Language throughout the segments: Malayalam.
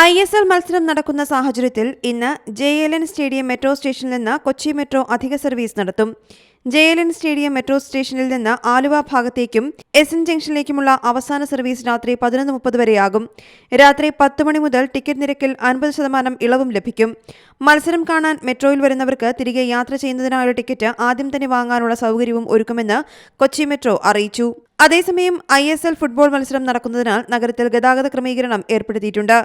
ഐ എസ് എൽ മത്സരം നടക്കുന്ന സാഹചര്യത്തിൽ ഇന്ന് J L N stadium metro സ്റ്റേഷനിൽ നിന്ന് കൊച്ചി മെട്രോ അധിക സർവീസ് നടത്തും. J L N stadium metro സ്റ്റേഷനിൽ നിന്ന് ആലുവ ഭാഗത്തേക്കും എസ് എൻ ജംഗ്ഷനിലേക്കുമുള്ള അവസാന സർവീസ് രാത്രി പതിനൊന്ന് മുപ്പത് വരെയാകും. രാത്രി പത്ത് മണി മുതൽ ടിക്കറ്റ് നിരക്കിൽ അൻപത് ശതമാനം ഇളവും ലഭിക്കും. മത്സരം കാണാൻ മെട്രോയിൽ വരുന്നവർക്ക് തിരികെ യാത്ര ചെയ്യുന്നതിനായുള്ള ടിക്കറ്റ് ആദ്യം തന്നെ വാങ്ങാനുള്ള സൗകര്യവും ഒരുക്കുമെന്ന് കൊച്ചി മെട്രോ അറിയിച്ചു. അതേസമയം ഐ എസ് എൽ ഫുട്ബോൾ മത്സരം നടക്കുന്നതിനാൽ നഗരത്തിൽ ഗതാഗത ക്രമീകരണം ഏർപ്പെടുത്തിയിട്ടുണ്ട്.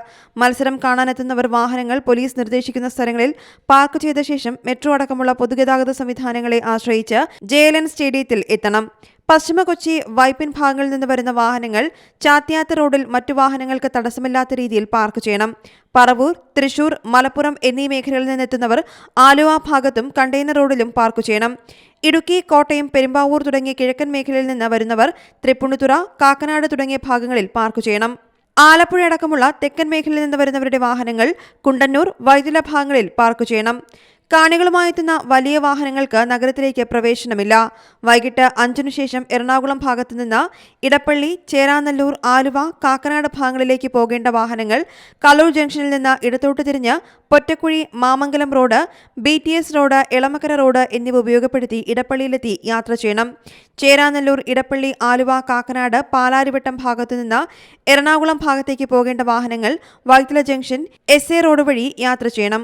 മത്സരം കാണാനെത്തുന്നവർ വാഹനങ്ങൾ പോലീസ് നിർദ്ദേശിക്കുന്ന സ്ഥലങ്ങളിൽ പാർക്ക് ചെയ്ത ശേഷം മെട്രോ അടക്കമുള്ള പൊതുഗതാഗത സംവിധാനങ്ങളെ ആശ്രയിച്ച് ജെ സ്റ്റേഡിയത്തിൽ എത്തണം. പശ്ചിമ കൊച്ചി വൈപ്പിൻ ഭാഗങ്ങളിൽ നിന്ന് വരുന്ന വാഹനങ്ങൾ ചാത്യാത്ത് റോഡിൽ മറ്റു വാഹനങ്ങൾക്ക് തടസ്സമില്ലാത്ത രീതിയിൽ പാർക്ക് ചെയ്യണം. പറവൂർ തൃശൂർ മലപ്പുറം എന്നീ മേഖലകളിൽ നിന്നെത്തുന്നവർ ആലുവ ഭാഗത്തും കണ്ടെയ്നർ റോഡിലും പാർക്ക് ചെയ്യണം. ഇടുക്കി കോട്ടയം പെരുമ്പാവൂർ തുടങ്ങിയ കിഴക്കൻ മേഖലയിൽ നിന്ന് വരുന്നവർ തൃപ്പുണിത്തുറ കാക്കനാട് തുടങ്ങിയ ഭാഗങ്ങളിൽ പാർക്ക് ചെയ്യണം. ആലപ്പുഴ അടക്കമുള്ള തെക്കൻ മേഖലയിൽ നിന്ന് വരുന്നവരുടെ വാഹനങ്ങൾ കുണ്ടന്നൂർ വൈദ്യുല ഭാഗങ്ങളിൽ പാർക്ക് ചെയ്യണം. കാണികളുമായി എത്തുന്ന വലിയ വാഹനങ്ങൾക്ക് നഗരത്തിലേക്ക് പ്രവേശനമില്ല. വൈകിട്ട് അഞ്ചിനു ശേഷം എറണാകുളം ഭാഗത്തു നിന്ന് ഇടപ്പള്ളി ചേരാനല്ലൂർ ആലുവ കാക്കനാട് ഭാഗങ്ങളിലേക്ക് പോകേണ്ട വാഹനങ്ങൾ കലൂർ ജംഗ്ഷനിൽ നിന്ന് ഇടത്തോട്ട് തിരിഞ്ഞ് Pottakuzhi Mamangalam road B T S road Elamakkara road എന്നിവ ഉപയോഗപ്പെടുത്തി ഇടപ്പള്ളിയിലെത്തി യാത്ര ചെയ്യണം. ചേരാനല്ലൂർ ഇടപ്പള്ളി ആലുവ കാക്കനാട് പാലാരിവട്ടം ഭാഗത്തു നിന്ന് എറണാകുളം ഭാഗത്തേക്ക് പോകേണ്ട വാഹനങ്ങൾ Vyttila junction S A road വഴി യാത്ര ചെയ്യണം.